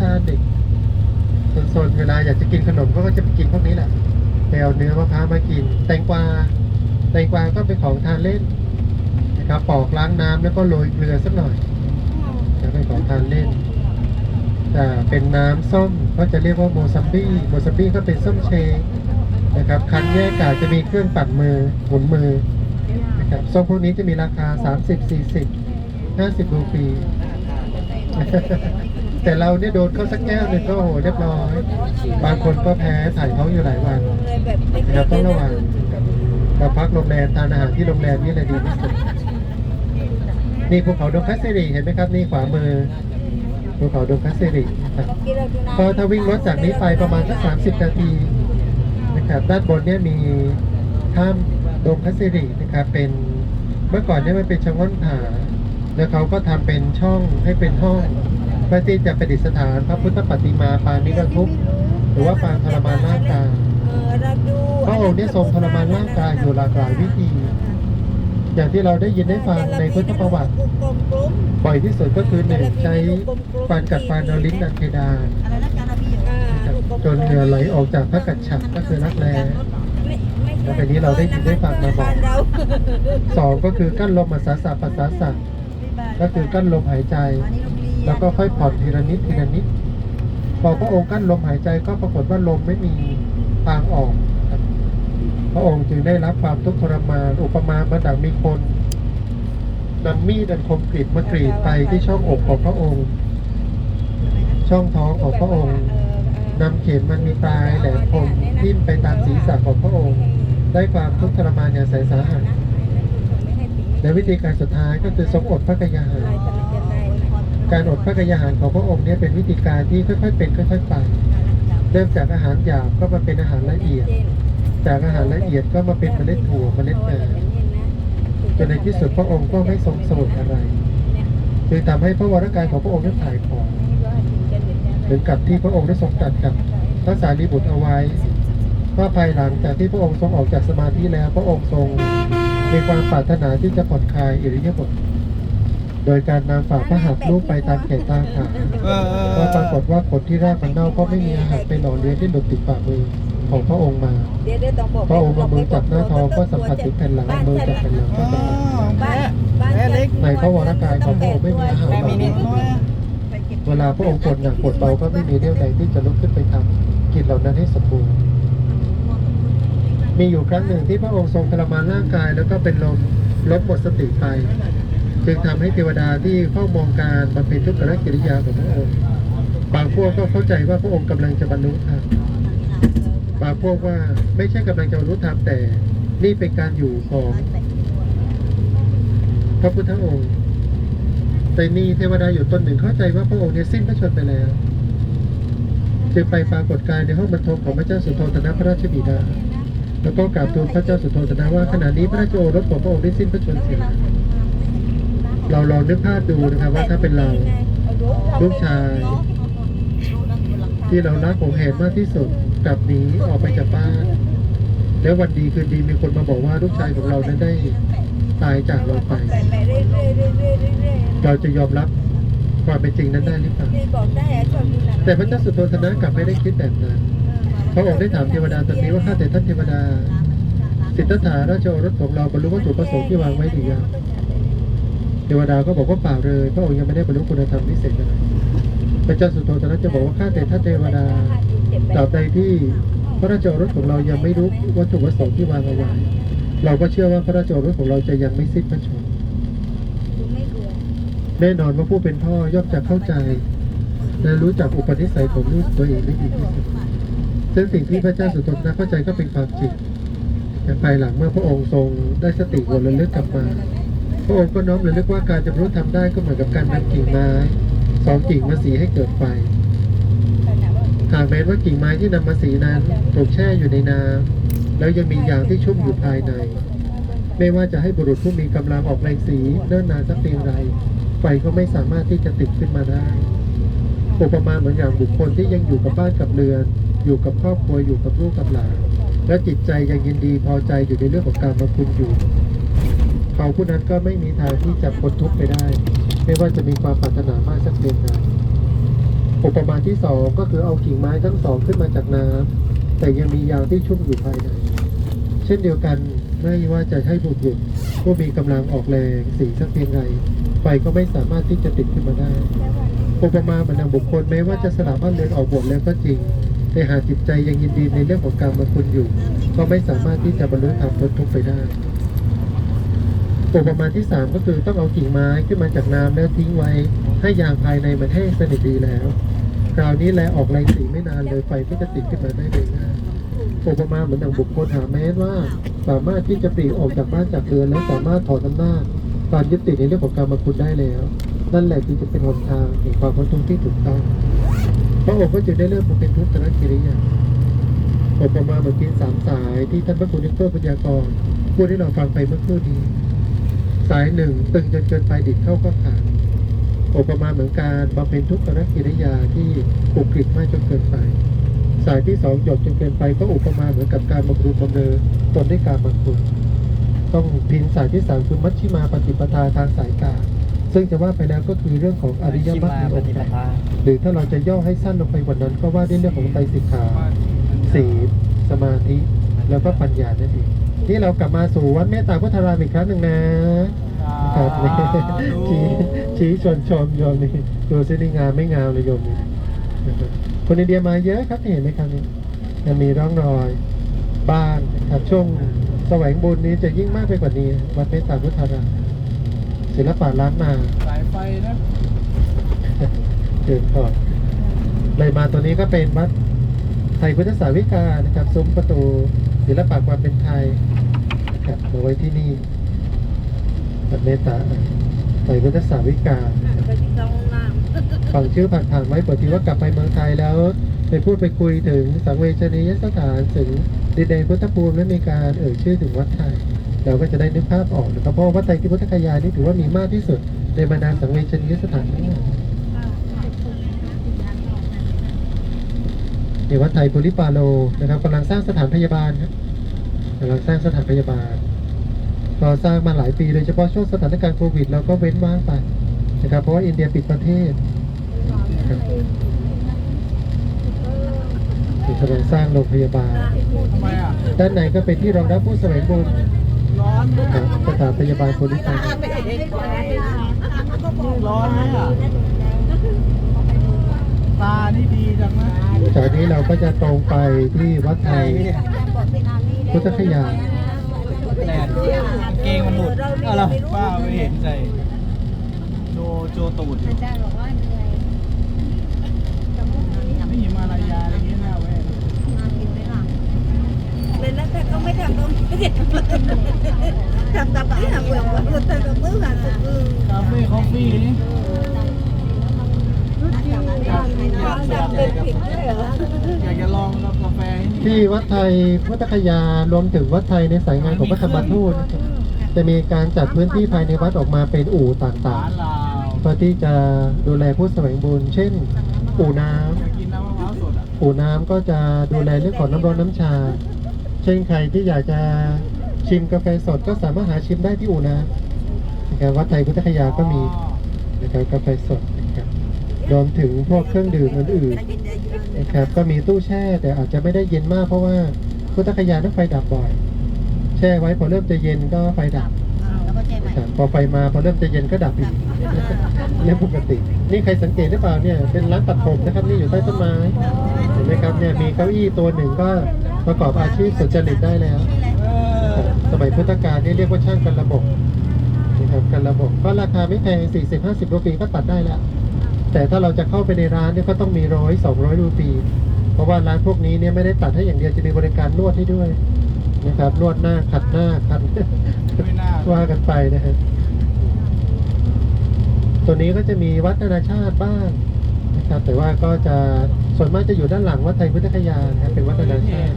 ทานเด็กโซนเวลาอยากจะกินขนมก็จะไปกินพวกนี้แหละไปเอาเนื้อมะพร้าวมากิน แตงกวา แตงกวาก็เป็นของทานเล่นนะครับปอกล้างน้ำแล้วก็โรยเกลือสักหน่อยจะเป็นของทานเล่นแต่เป็นน้ำส้มก็จะเรียกว่าโมซัมบี้โมซัมบี้ก็เป็นส้มเชงนะครับคันแยกกาจะมีเครื่องปัดมือหมุนมือนะครับส้มพวกนี้จะมีราคา 30 40 50รูปี แต่เราเนี่ยโดนเข้าสักแก้วหนึ่งก็โอ้โหเรียบร้อย บางคนก็แพ้ถ่ายท้องอยู่หลายวันนะครับต้องระวังเราพักโรงแรมทานอาหารที่โรงแรมนี่แหละดีที่สุดนี่ภูเขาดงคัสเซริเห็นไหมครับนี่ขวามือภูเขาดงคัสเซริครับก็ถ้าวิ่งรถจากนี้ไปประมาณสักสามสิบนาทีนะครับด้านบนเนี่ยมีถ้ำดงคัสซิรินะครับเป็นเมื่อก่อนเนี่ยมันเป็นชะง่อนผาแล้วเขาก็ทำเป็นช่องให้เป็นห้อง เพื่อที่จะประดิษฐานพระพุทธปฏิมาปางนิรทุกข์หรือว่าปางทรมานร่างกายพระองค์เนี่ยทรงทรมานร่างกายอยู่หลากหลายวิธี อย่างที่เราได้ยินได้ฟังในพุทธประวัติบ่อยที่สุดก็คือหนึ่งใช้ฟันกัดฟันเอาลิ้นดันเพดานอะไรนะกาจนเหงื่อไหลออกจากพระกัจฉับก็คือรักแร้แล้วทีนี้เราได้ยินได้ฟังมาบอกสองก็คือกั้นลมมาสาสะปัสสาสะก็คือกั้นลมหายใจ แล้วก็ค่อยผ่อนทีละนิดทีละนิดพอพระองค์กั้นลมหายใจก็ปรากฏว่าลมไม่มีทางออกครับพระองค์จึงได้รับความทุกข์ทรมานอุปมาเหมื่อนดังมีคนนำมีดอันคมกรีดมากรีดไปที่ช่องอกของพระองค์ ช่องท้องของพระองค์นำเข็มมันมีปลายแหลมคมทิ่มไปตามศีรษะของพระองค์ ได้ความทุกข์ทรมานอย่างแสนสาหัสและวิธีการสุดท้ายก็คือทรงอดพระกายาหาร การอดพระกายาหารของพระองค์เนี่ยเป็นวิธีการที่ค่อยๆเป็นค่อยๆไปเริ่มจากอาหารหยาบก็มาเป็นอาหารละเอียด จากอาหารละเอียดก็มาเป็นเมล็ดถั่วเมล็ดงาจนในที่สุดพระองค์ก็ไม่ทรงสวยอะไรจึงทำให้พระวรกายของพระองค์นั้นถ่ายผอมถึงกับที่พระองค์ได้ทรงตัดกับพระสารีบุตรเอาไว้ว่าภายหลังจากที่พระองค์ทรงออกจากสมาธิแล้วพระองค์ทรงมีความปรารถนาที่จะผ่อนคลายอิริยาบถ โดยการนำฝ่าพระหัตถ์ลูบไปตามแขนตามขาก็ปรากฏว่าผลที่รากมันเน่าก็ไม่มีอาหารเป็นหล่อเลี้ยงที่หลุดติดฝ่ามือของพระองค์มาพระองค์เอามือจับหน้าท้องก็สัมผัสถึงแผ่นหลังมือจับแผ่นหลังก็สัมผัสถึงแผ่นหลังบ้านบ้านในพระวรกายของพระองค์ไม่มีอาหารแม่หล่อมีนิเลี้ยดงน้อยเวลาพระองค์ปวดหนักปวดเบาก็ไม่มีเรี่ยวแรงที่จะลุกขึ้นไปทำกิจเหล่านั้นให้สมบูรณ์ มีอยู่ครั้งหนึ่งที่พระองค์ทรงทรมานร่างกายแล้วก็เป็นลมลบหมดสติไป จึงทำให้เทวดาที่เฝ้ามองการบำเพ็ญทุกขกิริยาของพระองค์ บางพวกก็เข้าใจว่าพระองค์กำลังจะบรรลุธรรมบางพวกว่าไม่ใช่กำลังจะบรรลุธรรมแต่นี่เป็นการอยู่ของพระพุทธองค์แต่มีเทวดาอยู่ตนหนึ่งเข้าใจว่าพระองค์เนี่ยสิ้นพระชนม์ไปแล้ว จึงไปปรากฏกายในห้องบรรทมของพระเจ้าสุโธทนะพระราชบิดา แล้วก็กราบทูลพระเจ้าสุโธทนะว่าขณะนี้พระราโอรสของพระองค์ได้สิ้นพระชนม์เสียแล้ว เราลองนึกภาพดูนะครับว่าถ้าเป็นเราลูกชาย ที่เรารักของแหนมากที่สุดกลับหนีออกไปจากบ้าน แล้ววันดีคืนดีมีคนมาบอกว่าลูกชายของเรานั้นได้ตายจากเราไป เราจะยอมรับความเป็นจริงนั้นได้หรือเปล่าแต่พระเจ้าสุโธทนะกลับไม่ได้คิดแบบนั้นพระองค์ได้ถามเทวดาตอนนี้ว่าข้าแต่ท่านเทวดาสิทธัตถาราชโอรสของเราบรรลุวัตถุประสงค์ที่วางไว้หรือยัง เทวดาก็บอกว่าเปล่าเลยพระองค์ยังไม่ได้บรรลุคุณธรรมพิเศษอะไรพระเจ้าสุโธทนะจะบอกว่าข้าแต่ท่านเทวดาตราบใดที่พระราชโอรสของเรายังไม่รู้วัตถุประสงค์ที่วางเอาไว้เราก็เชื่อว่าพระราชโอรสของเราจะยังไม่สิ้นพระชนม์แน่นอนว่าผู้เป็นพ่อย่อมจะเข้าใจ และรู้จักอุปนิสัยของลูกตัวเองได้ดีที่สุดซึ่งสิ่งที่พระเจ้าสุตนะเข้าใจก็เป็นความจริงแต่ภายหลังเมื่อพระองค์ทรงได้สติวนระลึกกลับมา พระองค์ก็น้อมระลึกว่าการจะบรรลุทำได้ก็เหมือนกับการนำกิ่งไม้สองกิ่งมาสีให้เกิดไฟหากแม้ว่ากิ่งไม้ที่นำมาสีนั้นถูกแช่อยู่ในน้ำแล้วยังมียางที่ชุ่มอยู่ภายใน ไม่ว่าจะให้บุรุษผู้มีกำลังออกแรงสีเนิ่นนานสักเพียงไรไฟก็ไม่สามารถที่จะติดขึ้นมาได้อุปมาเหมือนอย่างบุคคลที่ยังอยู่กับบ้านกับเรือน อยู่กับครอบครัวอยู่กับลูกกับหลานและจิตใจยังยินดีพอใจอยู่ในเรื่องของการมาคุณอยู่ เขาผู้นั้นก็ไม่มีทางที่จะพ้นทุกข์ไปได้ ไม่ว่าจะมีความปรารถนามากสักเพียงใดอุปมาที่สองก็คือเอากิ่งไม้ทั้งสองขึ้นมาจากน้ำแต่ยังมียางที่ชุ่มอยู่ภายใน เช่นเดียวกันไม่ว่าจะให้บุตรหยุดผู้มีกำลังออกแรงสีสักเพียงไรไฟก็ไม่สามารถที่จะติดขึ้นมาได้อุปมาเหมือนบุคคลแม้ว่าจะสละบ้านเรือนออกบวชแล้วก็จริง แต่หากจิตใจยังยินดีในเรื่องของการมาคุณอยู่ ก็ไม่สามารถที่จะบรรลุธรรมพ้นทุกข์ไปได้ อุปมาที่สามก็คือต้องเอากิ่งไม้ขึ้นมาจากน้ำแล้วทิ้งไว้ ให้ยางภายในมันแห้งสนิทดีแล้ว คราวนี้แลออกแรงสีไม่นานเลยไฟก็จะติดขึ้นมาได้โดยง่ายอุปมาเหมือนดังบุคคลหาแม้ว่า สามารถที่จะปลีกออกจากบ้านจากเรือนแล้วสามารถถอนอำนาจความยึดติดในเรื่องของการมาคุณได้แล้ว นั่นแหละจึงจะเป็นหนทางแห่งความพ้นทุกข์ที่ถูกต้องพระองค์ก็จึงได้เริ่มมาเป็นทุกขกิริยาอุปมาเหมือนกินสามสายที่ท่านพระคุณนิโก้ปัญญากรพูดให้เราฟังไปเมื่อครู่นี้ สายหนึ่งตึงจนเกินไปดิดเข้าก็ขาดอุปมาณเหมือนการบำเพ็ญทุกขกิริยาที่ปุกริดมากจนเกินไป สายที่สองหยดจนเกินไปก็อุปมาเหมือนกับการบำรุงบำเรอตนด้วยการบำรุงต้องพินสายที่สามคือมัชชิมาปฏิปทาทางสายกาซึ่งจะว่าไปแล้วก็คือเรื่องของอริยมรรคมีองค์แปดหรือถ้าเราจะย่อให้สั้นลงไปกว่านั้นก็ว่าด้วยเรื่องของไตรสิกขาศีลสมาธิแล้วก็ปัญญานั่นเอง นี่เรากลับมาสู่วัดเมตตาพุทธารามอีกครั้งหนึ่งนะครับนี่ชี้ชี้ชวนชมโยมนี่ดูสินี่งามไม่งามเลยโยมนี่นะครับคนอินเดียมาเยอะครับเห็นไหมครับนี่ยังมีร่องรอยบ้านนะครับช่วงแสวงบุญนี้จะยิ่งมากไปกว่านี้ วัดเมตตาพุทธารามศิลปะล้านนาสายไฟนะเดินก่อนเลยมาตัวนี้ก็เป็นวัดไทยพุทธสาวิกานะครับซุ้มประตู ศิลปะความเป็นไทยนะครับมาไว้ที่นี่วัดเมตตาไทยพุทธสาวิกาไปที่เข้าห้องน้ฟังชื่อผ่านๆไว้เปิดทีว่ากลับไปเมืองไทยแล้ว ไปพูดไปคุยถึงสังเวชนียสถานถึงดินแดนพุทธภูมิและมีการเอ่ยชื่อถึงวัดไทย เราก็จะได้นึกภาพออกนะครับเพราะว่าวัดไทยที่พุทธคยานี่ถือว่ามีมากที่สุดในบรรดาสังเวชนียสถานทั้งหมด ในวัดไทยปุริปาโลนะครับกำลังสร้างสถานพยาบาลครับกำลังสร้างสถานพยาบาลก็สร้างมาหลายปีโดยเฉพาะช่วงสถานการณ์โควิดเราก็เว้นว่างไปนะครับเพราะว่าอินเดียปิดประเทศกำลังสร้างโรงพยาบาล ด้านในก็เป็นที่รองรับผู้แสวงบุญร้อนสถานพยาบาลปุริปาโลร้อนไหมอะ ตานี่ดีจังนะจากนี้เราก็จะตรงไปที่วัดไทยพุทธคยาแดดเกงมันหลุดเอาล่ะป้าไม่เห็นใจ โจโจตูดอยู่ำได้บอกว่าเหนื่อยไม่หิมาลายาอะไรอย่างเงี้ยน่าเว้ยเลยแล้วแต่เขาไม่ทำก็ไม่ได้ทำกับที่ทำเหมือนว่าเราทำกับมือหันสุดมือคาเฟ่คอฟฟี่นี่ ความจำเป็นผิดด้วยเหรออยากจะลองกาแฟนี่ที่วัดไทยพุทธคยารวมถึงวัดไทยในสายงานของพระธรรมทูตจะมีการจัดพื้นที่ภายในวัดออกมาเป็นอู่ต่างๆ เพื่อที่จะดูแลผู้แสวงบุญ เช่น อู่น้ำอยากกินน้ำมะพร้าวสดอะอู่น้ำก็จะดูแลเรื่องของน้ำร้อนน้ำชา เช่นใครที่อยากจะชิมกาแฟสดก็สามารถหาชิมได้ที่อู่น้ำนะครับวัดไทยพุทธคยาก็มีนะครับกาแฟสด รับรวมถึงพวกเครื่องดื่มอื่นๆนะครับก็มีตู้แช่แต่อาจจะไม่ได้เย็นมากเพราะว่าพุทธคยาต้องไฟดับบ่อย แช่ไว้พอเริ่มจะเย็นก็ไฟดับแล้วก็ใช่ไหมนะครับพอไฟมาพอเริ่มจะเย็นก็ดับอีกเรื่องปกติ นี่ใครสังเกตหรือเปล่าเนี่ยเป็นร้านตัดผมนะครับนี่อยู่ใต้ต้นไม้เห็นไหมครับเนี่ยมีเก้าอี้ตัวหนึ่งก็ประกอบอาชีพสุจริตได้แล้วเออสมัยพุทธกาลนี่เรียกว่าช่างกันระบบนะครับกันระบบก็ราคาไม่แพง40 50รูปีก็ตัดได้แล้ว แต่ถ้าเราจะเข้าไปในร้านเนี่ยก็ต้องมีร้อยสองร้อยรูปี เพราะว่าร้านพวกนี้เนี่ยไม่ได้ตัดให้อย่างเดียวจะมีบริการนวดให้ด้วยนะครับนวดหน้าขัดหน้าคันไม่น่าว่ากันไปนะฮะตัวนี้ก็จะมีวัดนานาชาติบ้างนะครับแต่ว่าก็จะส่วนมากจะอยู่ด้านหลังวัดไทยพุทธคยานะครับเป็นวัดนานาชาติ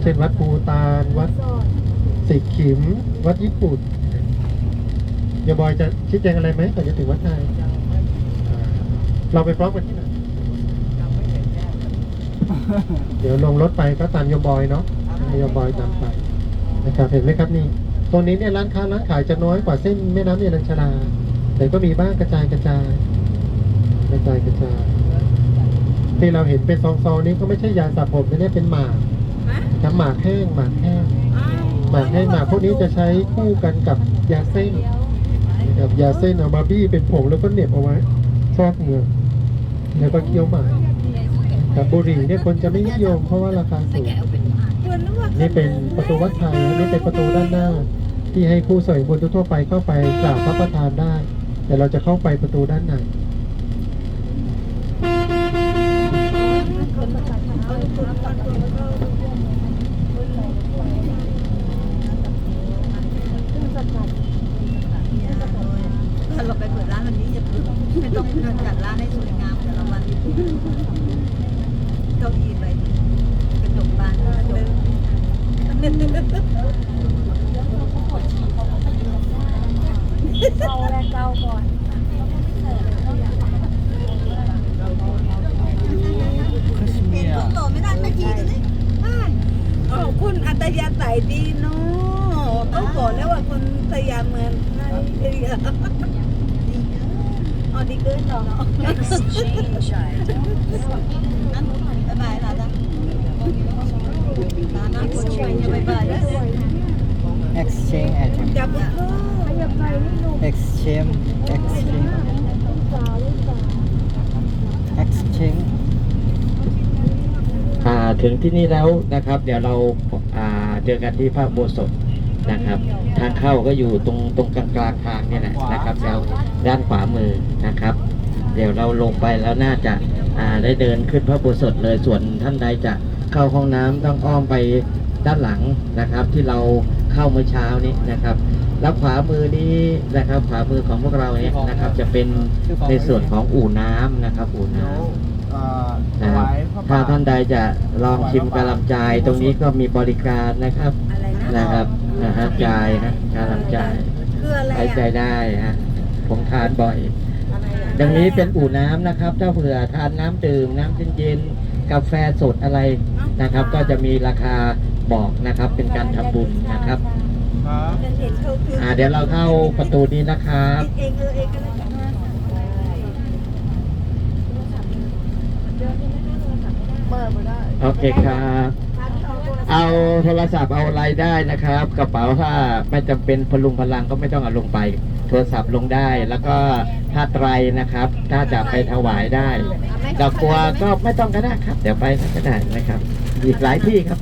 เช่นวัดภูตานวัดสิกขิม วัดญี่ปุ่นเดี๋ยวบอยจะชี้แจงอะไรไหมก่อนจะถึงวัดไทยอ่า เราไปพร้อมกันที่ไหนเดี๋ยวลงรถไปก็ตามโยมบอยเนาะให้โยมบอยตามไปนะครับเห็นไหมครับนี่ตรงนี้เนี่ยร้านค้าร้านขายจะน้อยกว่าเส้นแม่น้ำเนรัญชราแต่ก็มีบ้างกระจายกระจาย กระจายกระจายที่เราเห็นเป็นซองๆนี้ก็ไม่ใช่ยาสระผมนะเนี่ยเป็นหมากฮะน้ำหมากแห้งหมากแห้งอ้าวหมากแห้งหมากพวกนี้จะใช้คู่กันกับยาเส้นนะครับยาเส้นเอามาบี้เป็นผงแล้วก็เหน็บเอาไว้ซอกเหงือก แล้วก็เคี้ยวหมากแต่บุหรี่เนี่ยคนจะไม่นิยมเพราะว่าราคาสูงนี่เป็นประตูวัดไทยนี่เป็นประตูด้านหน้า ที่ให้ผู้ใส่บนทั่วไปเข้าไปกราบพระประธานได้ แต่เราจะเข้าไปประตูด้านในเราไปเปิดร้านวันนี้จะไม่ต้องจัดร้านให้สวย เก้าอี้ไปกระจกบานก็เดินเอาแรงเก่าก่อนเห็นคุณต่อไม่ได้ไม่จีตัวนี้อ๋อคุณอัตยาใส่ดีเนาะต้องบอกแล้วว่าคุณสยามเหมือนไทยเดียวอ๋อดีเกินต่อเนาะ บ๊ายบายลาจ้ะลานะคุณช่วยจะบ๊ายบายแล้ว exchange item จับมือ ขยับไปนิดนึง exchange exchange ลูกสาวลูกสาว exchange อ่า ถึงที่นี่แล้วนะครับ เดี๋ยวเราเจอกันที่พระโบสถนะครับ ทางเข้าก็อยู่ตรงตรงกลางกลางทางเนี่ยแหละนะครับแล้วด้านขวามือนะครับ เดี๋ยวเราลงไปแล้วน่าจะาได้เดินขึ้นพระโบสถเลยส่วนท่านใดจะเข้าห้องน้ำต้องอ้อมไปด้านหลังนะครับ ที่เราเข้าเมื่อเช้านี้นะครับ แล้วขวามือนี้นะครับ ขวามือของพวกเราเนี่ยนะครับ จะเป็นในส่วนของอู่น้ำนะครับ อู่น้ำ นะครับวายพระถ้าป่าท่านใดจะลองชิมกะหล่ำจาย ตรงนี้ก็มีบริการนะครับอะไรนะนะครับนะฮะจายนะกะหล่ำจายคืออะไรใช้ใจอะได้ฮะผมทานบ่อยดังนี้เป็นอู่น้ำนะครับ ถ้าเผื่อทานน้ำดื่มน้ำเย็นๆกาแฟสดอะไรนะครับ ก็จะมีราคาบอกนะครับ เป็นการทำบุญนะครับ ครับ เป็นเห็นเขาคืออ่าเดี๋ยวเราเข้าประตูนี้นะครับเองเออเองก็แล้วกัน เปิดไม่ได้ โอ เคครับ เอาโทรศัพท์เอาอะไรได้นะครับ กระเป๋าถ้าไม่จำเป็นพลุงพลังก็ไม่ต้องเอาลงไป โทรศัพท์ลงได้ แล้วก็ผ้าไตรนะครับ ถ้าจะไปถวายได้ดอกบัวก็ไม่ต้องก็ได้ครับ เดี๋ยวไปก็ได้นะครับ อีกหลายที่ครับ